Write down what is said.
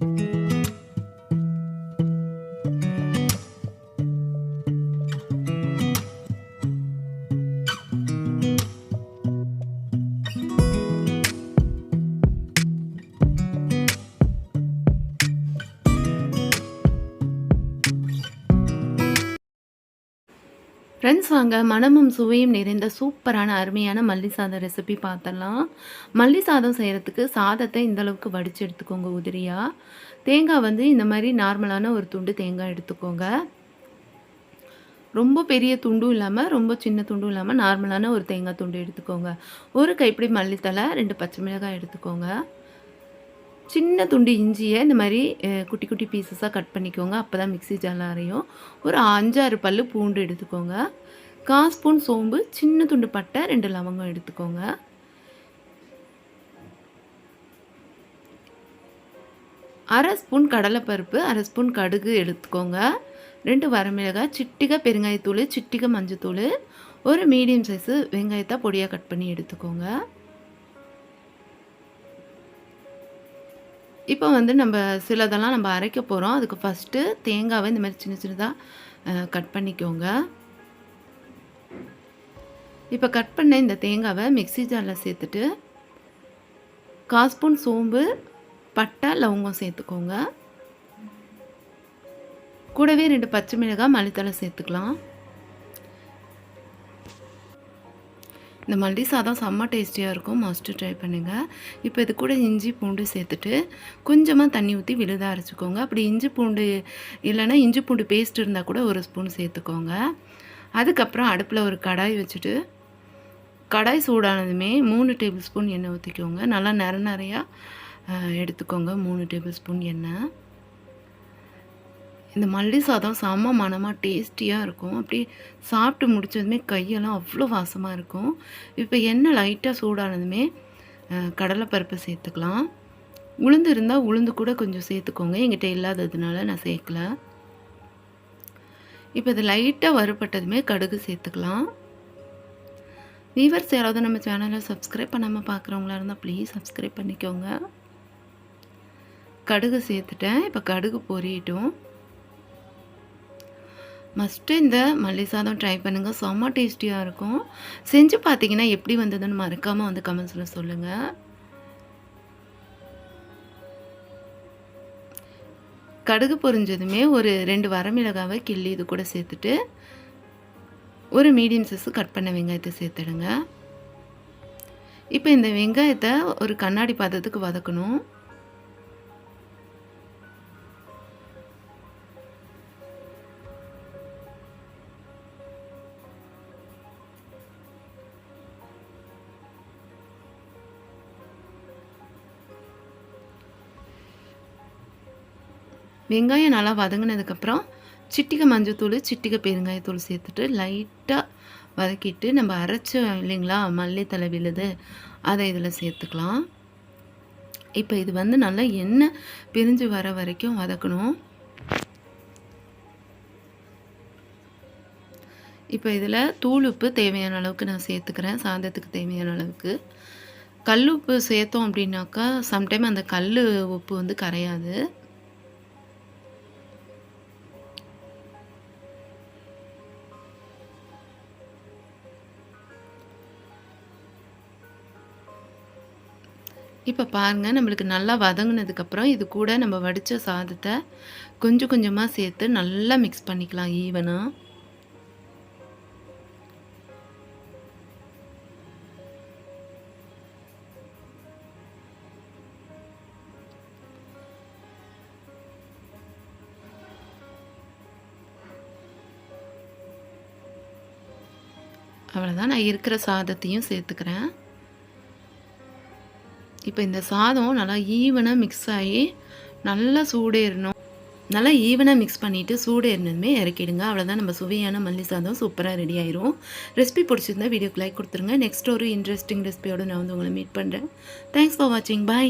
thank you. Friends வாங்க. மணமும் சுவையும் நிறைந்த சூப்பரான அருமையான மல்லி சாதம் ரெசிபி பார்த்தலாம் மல்லி சாதம் செய்கிறதுக்கு சாதத்தை இந்தளவுக்கு வடித்து எடுத்துக்கோங்க உதிரியாக தேங்காய் வந்து இந்த மாதிரி நார்மலான ஒரு துண்டு தேங்காய் எடுத்துக்கோங்க. ரொம்ப பெரிய துண்டும் இல்லாமல் ரொம்ப சின்ன துண்டும் இல்லாமல் நார்மலான ஒரு தேங்காய் துண்டு எடுத்துக்கோங்க. ஒரு கைப்பிடி மல்லித்தலை ரெண்டு பச்சை மிளகாய் எடுத்துக்கோங்க. சின்ன துண்டு இஞ்சியை இந்த மாதிரி குட்டி குட்டி பீசஸாக கட் பண்ணிக்கோங்க. அப்போ தான் மிக்ஸி ஜாரில் அரையும். ஒரு அஞ்சாறு பல் பூண்டு எடுத்துக்கோங்க. கால் ஸ்பூன் சோம்பு சின்ன துண்டு பட்டை ரெண்டு லவங்கம் எடுத்துக்கோங்க. அரை ஸ்பூன் கடலைப்பருப்பு அரை ஸ்பூன் கடுகு எடுத்துக்கோங்க. ரெண்டு வரமிளகாய் சிட்டிகை பெருங்காயத்தூள் சிட்டிகை மஞ்சத்தூள் ஒரு மீடியம் சைஸு வெங்காயத்தை பொடியாக கட் பண்ணி எடுத்துக்கோங்க. இப்போ வந்து நம்ம சிலதெல்லாம் நம்ம அரைக்க போகிறோம் அதுக்கு ஃபஸ்ட்டு தேங்காவை இந்த மாதிரி சின்ன சின்னதாக கட் பண்ணிக்கோங்க. இப்போ கட் பண்ண இந்த தேங்காவை மிக்ஸி ஜாரில் சேர்த்துட்டு கால் ஸ்பூன் சோம்பு பட்டை லவங்கம் சேர்த்துக்கோங்க. கூடவே ரெண்டு பச்சை மிளகாய் மல்லித்தலை சேர்த்துக்கலாம். இந்த மல்லி சாதம் செம்ம டேஸ்டியாக இருக்கும். மஸ்ட்டு ட்ரை பண்ணுங்கள் இப்போ இது கூட இஞ்சி பூண்டு சேர்த்துட்டு கொஞ்சமாக தண்ணி ஊற்றி விழுதாக அரைச்சிக்கோங்க. அப்படி இஞ்சி பூண்டு இல்லைன்னா இஞ்சி பூண்டு பேஸ்ட் இருந்தால் கூட ஒரு ஸ்பூன் சேர்த்துக்கோங்க. அதுக்கப்புறம் அடுப்பில் ஒரு கடாய் வச்சுட்டு கடாய் சூடானதுமே மூணு டேபிள் ஸ்பூன் எண்ணெய் ஊற்றிக்கோங்க நல்லா நிற நிறையா எடுத்துக்கோங்க மூணு டேபிள் ஸ்பூன் எண்ணெய். இந்த மல்லி சாதம் செம்ம மணமாக டேஸ்டியாக இருக்கும். அப்படி சாப்பிட்டு முடிச்சதுமே கையெல்லாம் அவ்வளோ வாசமாக இருக்கும். இப்போ எண்ணெய் லைட்டாக சூடானதுமே கடலைப்பருப்பு சேர்த்துக்கலாம். உளுந்து இருந்தால் உளுந்து கூட கொஞ்சம் சேர்த்துக்கோங்க. எங்கிட்ட இல்லாததுனால நான் சேர்க்கல. இப்போ இது லைட்டாக வறுபட்டதுமே கடுகு சேர்த்துக்கலாம். வீவர்ஸ் யாராவது நம்ம சேனலை சப்ஸ்கிரைப் பண்ணாமல் பார்க்குறவங்களா இருந்தால் ப்ளீஸ் சப்ஸ்கிரைப் பண்ணிக்கோங்க. கடுகு சேர்த்துட்டேன். இப்போ கடுகு பொரியட்டும். மஸ்ட்டு இந்த மல்லி சாதம் ட்ரை பண்ணுங்கள் செம்ம டேஸ்டியாக இருக்கும். செஞ்சு பார்த்தீங்கன்னா எப்படி வந்ததுன்னு மறக்காமல் வந்து கமெண்ட்ஸில் சொல்லுங்கள் கடுகு பொரிஞ்சதுமே ஒரு ரெண்டு வரமிளகாவை கிள்ளி இது கூட சேர்த்துட்டு ஒரு மீடியம் சைஸு கட் பண்ண வெங்காயத்தை சேர்த்துடுங்க. இப்போ இந்த வெங்காயத்தை ஒரு கண்ணாடி பாத்திரத்துக்கு வதக்கணும். வெங்காயம் நல்லா வதங்கினதுக்கப்புறம் சிட்டிகை மஞ்சத்தூள் சிட்டிகை பெருங்காயத்தூள் சேர்த்துட்டு லைட்டாக வதக்கிட்டு நம்ம அரைச்சோம் இல்லைங்களா மல்லித்தலை விழுது அதை இதில் சேர்த்துக்கலாம். இப்போ இது வந்து நல்லா எண்ணெய் பிரிஞ்சு வர வரைக்கும் வதக்கணும். இப்போ இதில் தூள் உப்பு தேவையான அளவுக்கு நான் சேர்த்துக்கிறேன் சாதத்துக்கு தேவையான அளவுக்கு. கல் உப்பு சேர்த்தோம் அப்படின்னாக்கா சம்டைம் அந்த கல் உப்பு வந்து கரையாது. இப்போ பாருங்கள் நம்மளுக்கு நல்லா வதங்கினதுக்கப்புறம் இது கூட நம்ம வடித்த சாதத்தை கொஞ்சம் கொஞ்சமாக சேர்த்து நல்லா மிக்ஸ் பண்ணிக்கலாம் ஈவனாக அவ்வளோதான் நான் இருக்கிற சாதத்தையும் சேர்த்துக்கிறேன். இப்போ இந்த சாதம் நல்லா ஈவனாக மிக்ஸ் ஆகி நல்லா சூடேறணும். நல்லா ஈவனாக மிக்ஸ் பண்ணிவிட்டு சூடேறினதுமே இறக்கிடுங்க. அவ்வளோதான் நம்ம சுவையான மல்லி சாதம் சூப்பராக ரெடி ஆயிரும். ரெசிபி பிடிச்சிருந்தா வீடியோக்கு லைக் கொடுத்துருங்க. நெக்ஸ்ட் ஒரு இன்ட்ரெஸ்டிங் ரெசிபியோடு நான் வந்து உங்களை மீட் பண்ணுறேன் தேங்க்ஸ் ஃபார் வாட்சிங் பாய்